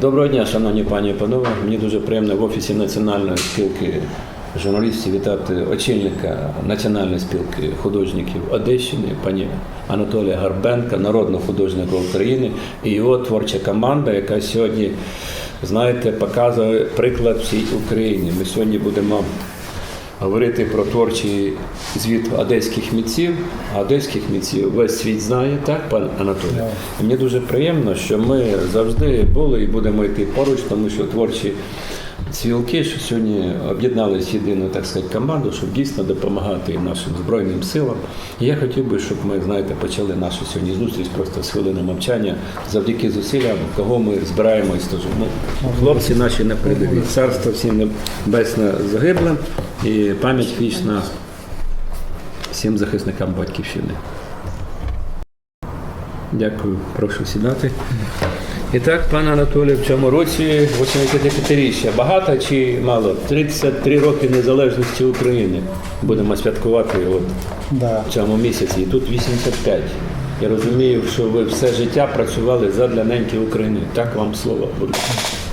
Доброго дня, шановні пані і панове. Мені дуже приємно в офісі Національної спілки журналістів вітати очільника Національної спілки художників Одещини, пані Анатолія Гарбенка, народного художника України, і його творча команда, яка сьогодні, знаєте, показує приклад всій Україні. Ми сьогодні будемо говорити про творчий звіт одеських митців. А одеських митців весь світ знає, так, пан Анатолій? Yeah. Мені дуже приємно, що ми завжди були і будемо йти поруч, тому що творчі спілки, що сьогодні об'єдналися єдину, так сказати, команду, щоб дійсно допомагати нашим збройним силам. І я хотів би, щоб ми, знаєте, почали нашу сьогодні зустріч просто з хвилини мовчання завдяки зусиллям, кого ми збираємось. Тож, ну, хлопці наші на передовій. Царство всім небесне загиблим і пам'ять вічна всім захисникам батьківщини. Дякую, прошу сідати. І так, пане Анатолій, в цьому році 85-річчя. Багато чи мало? 33 роки незалежності України. Будемо святкувати от Да. в цьому місяці. І тут 85. Я розумію, що ви все життя працювали задля неньки України. Так вам слово буде.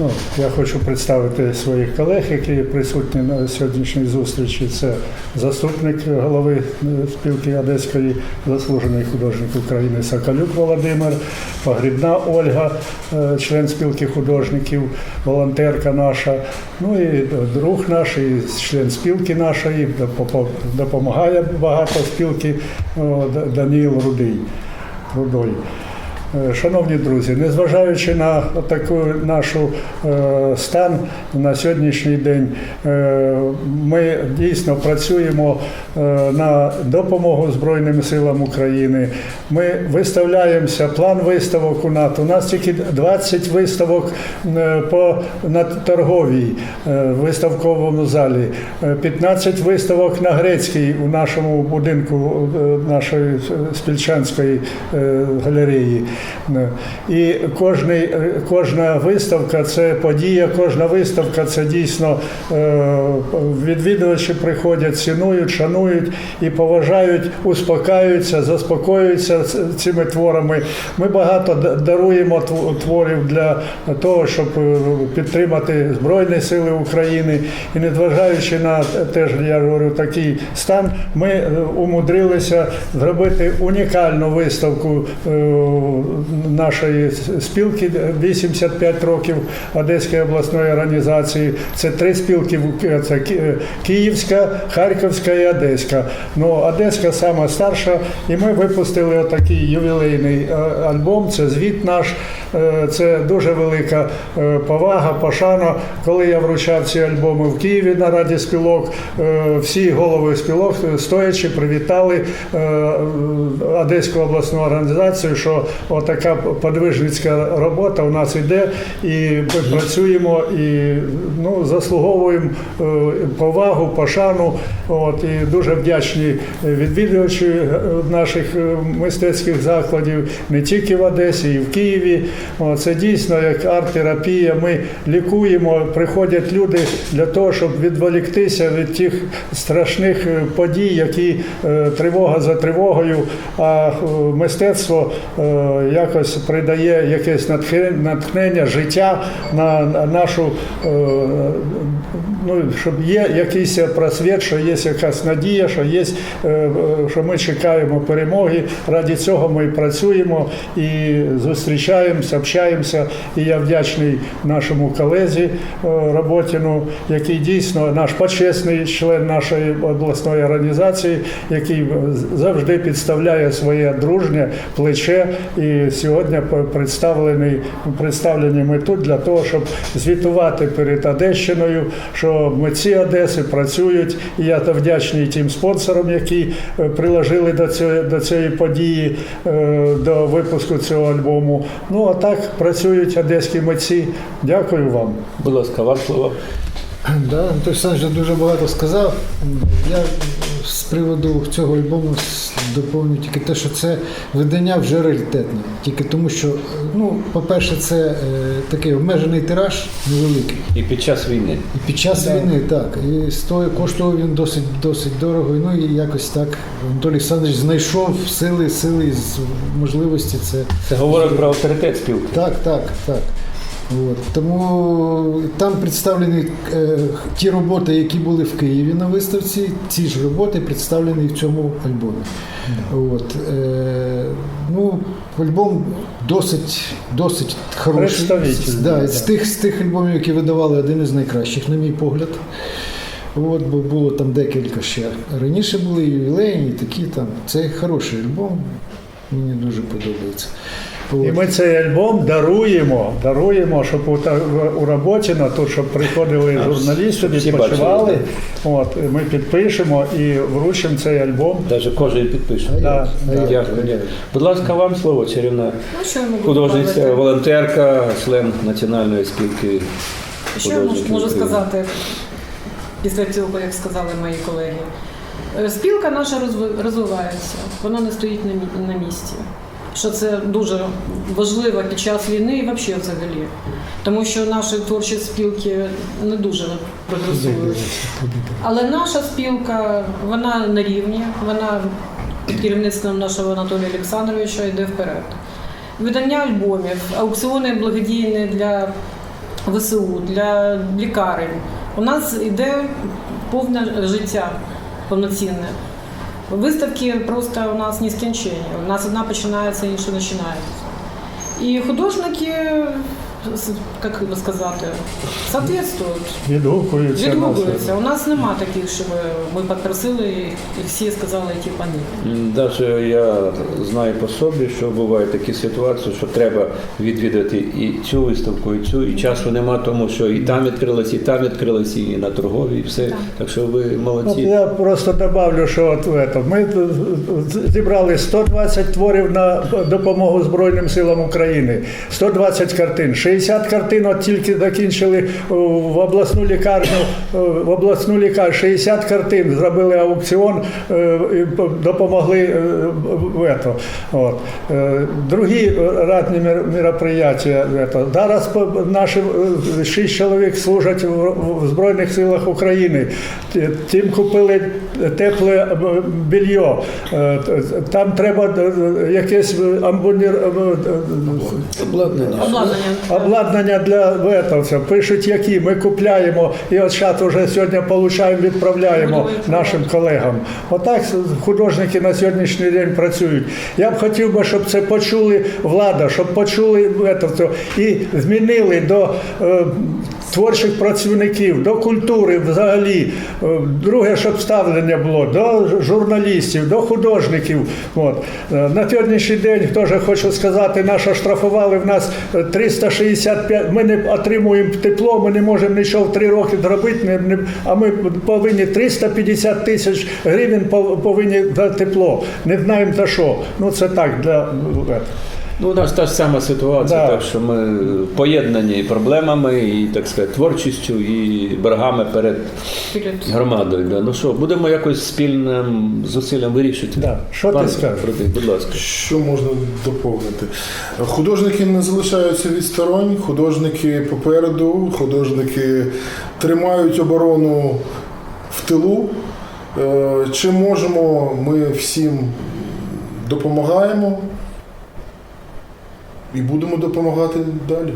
Ну, я хочу представити своїх колег, які присутні на сьогоднішній зустрічі. Це заступник голови е, спілки Одеської, заслужений художник України Соколюк Володимир, Погрібна Ольга, е, член спілки художників, волонтерка наша. Ну і друг наш, і член спілки нашої, допо- допомагає багато спілки Даніїл Рудий. Рудой. Е, Шановні друзі, незважаючи на таку нашу е, стан на сьогоднішній день, е, ми дійсно працюємо на допомогу Збройним силам України. Ми виставляємося, план виставок у НАТО. У нас тільки 20 виставок по на торговій виставковому залі, е, 15 виставок на грецькій у нашому будинку нашої спільчанської галереї. Е, І кожний, е, кожна виставка це подія, кожна виставка це дійсно е, відвідувачі приходять, цінують, шанують і поважають, успокаюються, заспокоюються цими творами. Ми багато даруємо тв- творів для того, щоб е, підтримати Збройні Сили України. І незважаючи на теж я говорю такий стан, ми умудрилися зробити унікальну виставку нашої спілки 85 років Одеської обласної організації. Це три спілки це Київська, Харківська і Одеська. Ну, Одеська сама старша, і ми випустили отакий ювілейний е, альбом. Це звіт наш. Е, Це дуже велика е, повага, пошана. Коли я вручав ці альбоми в Києві на Раді спілок, е, всі голови спілок стоячи привітали Одеську обласну організацію, що отака подвижницька робота у нас іде, і ми працюємо і ну, заслуговуємо повагу, пошану. От, і дуже вдячні відвідувачі наших мистецьких закладів не тільки в Одесі, і в Києві. Це дійсно як арт-терапія. Ми лікуємо, приходять люди для того, щоб відволіктися від тих страшних е, подій, які е, тривога за тривогою, а е, мистецтво якось придає якесь натхнення, життя на на нашу, ну, щоб є якийсь просвіт, що є якась надія, що є, що ми чекаємо перемоги. Раді цього ми працюємо і зустрічаємося, общаємося. І я вдячний нашому колезі е, Роботіну, який дійсно наш почесний член нашої обласної організації, який завжди підставляє своє дружнє плече. І сьогодні представлений представлені ми тут для того, щоб звітувати перед Одещиною, що митці Одеси працюють. І я та вдячний тим спонсорам, які е, приложили до цієї, до цієї події, е, до випуску цього альбому. Ну а так працюють одеські митці. Дякую вам. Будь ласка, вам слово. Да, Олександрович вже дуже багато сказав. Я з приводу цього альбому доповню тільки те, що це видання вже раритетне. Тільки тому, що, ну, по-перше, це е, такий обмежений тираж невеликий. І під час війни. І під час війни, так. І стоїть, коштував він досить, досить дорого. Ну і якось так Анатолій Олександрович знайшов сили, сили і з- можливості це. Це говорить про авторитет спілки. Так, так, так. От. Тому там представлені е, ті роботи, які були в Києві на виставці, ці ж роботи представлені в цьому альбомі. От. Е, ну, альбом досить, досить хороший. Да. з, тих, з тих альбомів, які видавали, один із найкращих, на мій погляд. От, бо було там декілька ще. Раніше були ювілейні, такі там. Це хороший альбом, мені дуже подобається. І ми цей альбом даруємо, даруємо, щоб у, у роботі на тут, щоб приходили журналісти, відпочивали. От, ми підпишемо і вручимо цей альбом. Навіть кожен підпише. Да, да. Дякую. Будь ласка, вам слово, чарівна Ну, художниця, волонтерка, член Національної спілки. Що я можу, можу сказати після цього, як сказали мої колеги? Е, Спілка наша розви- розвивається, вона не стоїть на місці. Що це дуже важливо під час війни і взагалі взагалі. Тому що наші творчі спілки не дуже прогресують. Але наша спілка, вона на рівні, вона під керівництвом нашого Анатолія Олександровича йде вперед. Видання альбомів, аукціони благодійні для ВСУ, для лікарень. У нас йде повне життя повноцінне. Виставки просто у нас нескінчені. У нас одна починається, інша починається. І художники, як би сказати, соответствують. Відгукуються. Відгукуються. У нас нема таких, щоб ми попросили і всі сказали, типа ні. Навіть я знаю по собі, що бувають такі ситуації, що треба відвідати і цю виставку, і цю, і часу нема, тому що і там відкрилось, і там відкрилось, і на торговій, і все. Так. Так що ви От я просто добавлю, що от в этом. ми зібрали 120 творів на допомогу Збройним силам України, 120 картин, 60 картин от тільки закінчили в обласну лікарню, в обласну лікарню, 60 картин зробили аукціон е, і допомогли е, в ето. От. Е, Другі радні мероприятия. Зараз наші е, шість чоловік служать в Збройних силах України. Тим купили тепле е, белье. Е, т- Там треба е, якесь амбунір... е, Обладнання. Обладнання. Для ветовця. Пишуть, які ми купляємо, і от зараз вже сьогодні получаємо, відправляємо нашим колегам. Отак художники на сьогоднішній день працюють. Я б хотів би, щоб це почули влада, щоб почули ветовця і змінили до е, творчих працівників, до культури взагалі. Е, Друге, щоб ставлення було до журналістів, до художників. От. Е, На сьогоднішній день теж хочу сказати, нас оштрафували в нас е, 365, ми не отримуємо тепло, ми не можемо нічого в три роки зробити, а ми повинні 350 тисяч гривень пов- повинні за тепло. Не знаємо за що. Ну це так для е, Ну, у нас та ж сама ситуація, Да. так що ми поєднані проблемами, і так сказати, творчістю, і боргами перед Перед громадою. Да. Ну що, будемо якось спільним зусиллям вирішити. Да. Що ти скажеш? Фредик, будь ласка. Що можна доповнити? Художники не залишаються відсторонь, художники попереду, художники тримають оборону в тилу. Е, Чим можемо, ми всім допомагаємо і будемо допомагати далі.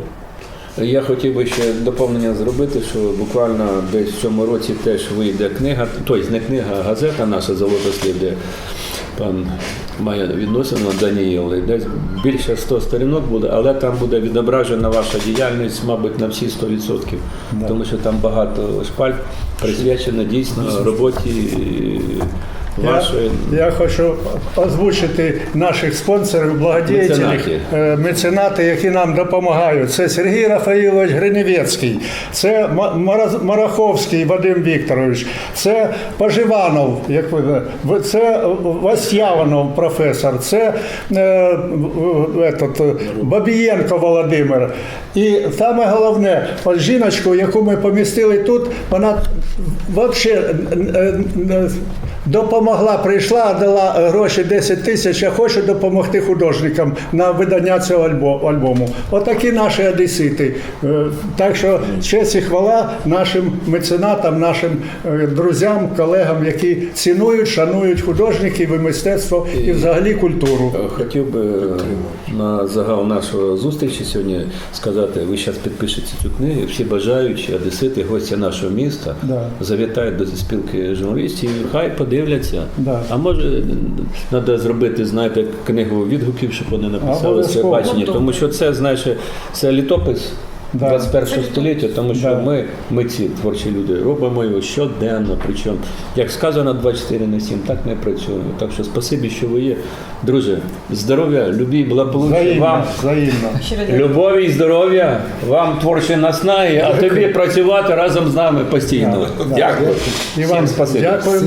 Я хотів би ще доповнення зробити, що буквально десь в цьому році теж вийде книга, тобто не книга, а газета наша «Золото слід», де пан має відносину Даніїл. Десь більше 100 сторінок буде, але там буде відображена ваша діяльність, мабуть, на всі 100%. Да. Тому що там багато шпальт присвячено дійсно роботі вашої. я хочу озвучити наших спонсорів, е, меценати, які нам допомагають. Це Сергій Рафаїлович Гриневецький, це Ма- Мараховський Вадим Вікторович, це Поживанов, як ви це Васьяванов професор, це е, этот, Бабієнко Володимир. І саме головне, от жіночку, яку ми помістили тут, вона взагалі допомогла, прийшла, дала гроші 10 тисяч, я хочу допомогти художникам на видання цього альбому. Отакі наші одесити. Е, Так що честь і хвала нашим меценатам, нашим е, друзям, колегам, які цінують, шанують художників і мистецтво і взагалі культуру. Хотів би на загал нашого зустрічі сьогодні сказати, ви зараз підпишете цю книгу, всі бажаючі, одесити, гості нашого міста Да. завітають до спілки журналістів, хай подивляться. Да. А може треба зробити, знаєте, книгу відгуків, щоб вони написали своє бачення, тому що це, знаєш, це літопис. Да. 21 століття, тому що Да. ми, ми ці творчі люди робимо його щоденно. Причому, як сказано, 24 на 7, так ми працюємо. Так що спасибі, що ви є. Друже, здоров'я, любі, благополуччя Взаємно, вам. взаємно. Любові і здоров'я, вам творчої наснаги, а тобі працювати разом з нами постійно. Да, да. Дякую. І вам спасибі. дякую.